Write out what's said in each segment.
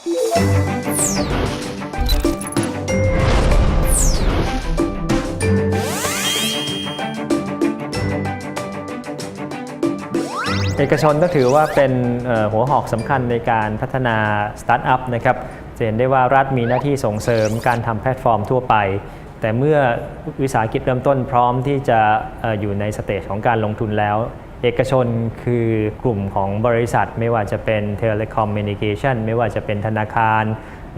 เอกชนก็ถือว่าเป็นหัวหอกสำคัญในการพัฒนาสตาร์ทอัพนะครับจะเห็นได้ว่ารัฐมีหน้าที่ส่งเสริมการทำแพลตฟอร์มทั่วไป แต่เมื่อวิสาหกิจเริ่มต้นพร้อมที่จะอยู่ในสเตจของการลงทุนแล้ว เอกชนคือกลุ่มของบริษัท ไม่ว่าจะเป็นเทเลคอมมิวนิเคชันไม่ว่าจะเป็นธนาคาร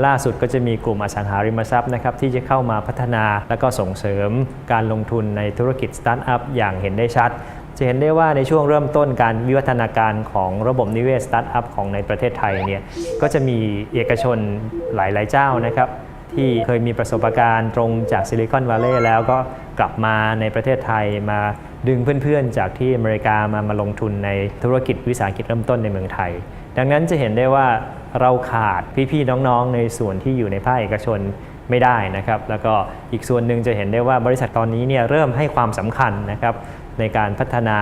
ล่าสุดก็จะมีกลุ่มอสังหาริมทรัพย์นะครับที่จะเข้ามาพัฒนาและก็ส่งเสริมการลงทุนในธุรกิจสตาร์ทอัพอย่างเห็นได้ชัด จะเห็นได้ว่าในช่วงเริ่มต้นการวิวัฒนาการของระบบนิเวศสตาร์ทอัพของในประเทศไทยเนี่ยก็จะมีเอกชนหลาย ๆ เจ้านะครับที่เคยมีประสบการณ์ตรงจากซิลิคอนวัลเลย์แล้วก็กลับมาในประเทศไทยมา ดึงเพื่อนๆ จากที่อเมริกามามาลงทุนในธุรกิจวิสาหกิจเริ่มต้นในเมืองไทย ดังนั้นจะเห็นได้ว่าเราขาดพี่ๆน้องๆ ในส่วนที่อยู่ในภาคเอกชนไม่ได้นะครับ แล้วก็อีกส่วนหนึ่งจะเห็นได้ว่าบริษัทตอนนี้เนี่ยเริ่มให้ความสำคัญนะครับในการพัฒนา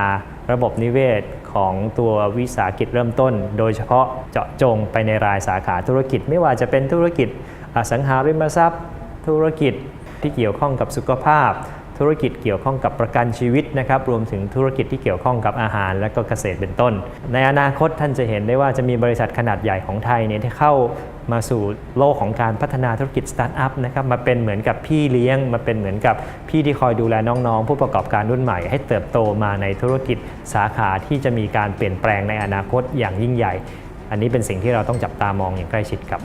ระบบนิเวศของตัววิสาหกิจเริ่มต้น โดยเฉพาะเจาะจงไปในรายสาขาธุรกิจ ไม่ว่าจะเป็นธุรกิจอสังหาริมทรัพย์ ธุรกิจที่เกี่ยวข้องกับสุขภาพ ธุรกิจเกี่ยวข้องกับประกันชีวิตนะครับรวมถึงธุรกิจที่เกี่ยวข้องกับอาหาร และก็เกษตรเป็นต้น ในอนาคตท่านจะเห็นได้ว่าจะมีบริษัทขนาดใหญ่ของไทยเนี่ยที่เข้ามาสู่โลกของการพัฒนาธุรกิจสตาร์ทอัพนะครับมาเป็นเหมือนกับพี่เลี้ยง มาเป็นเหมือนกับพี่ที่คอยดูแลน้องๆ ผู้ประกอบการรุ่นใหม่ ให้เติบโตมาในธุรกิจสาขาที่จะมีการเปลี่ยนแปลงในอนาคตอย่างยิ่งใหญ่ อันนี้เป็นสิ่งที่เราต้องจับตามองอย่างใกล้ชิดครับ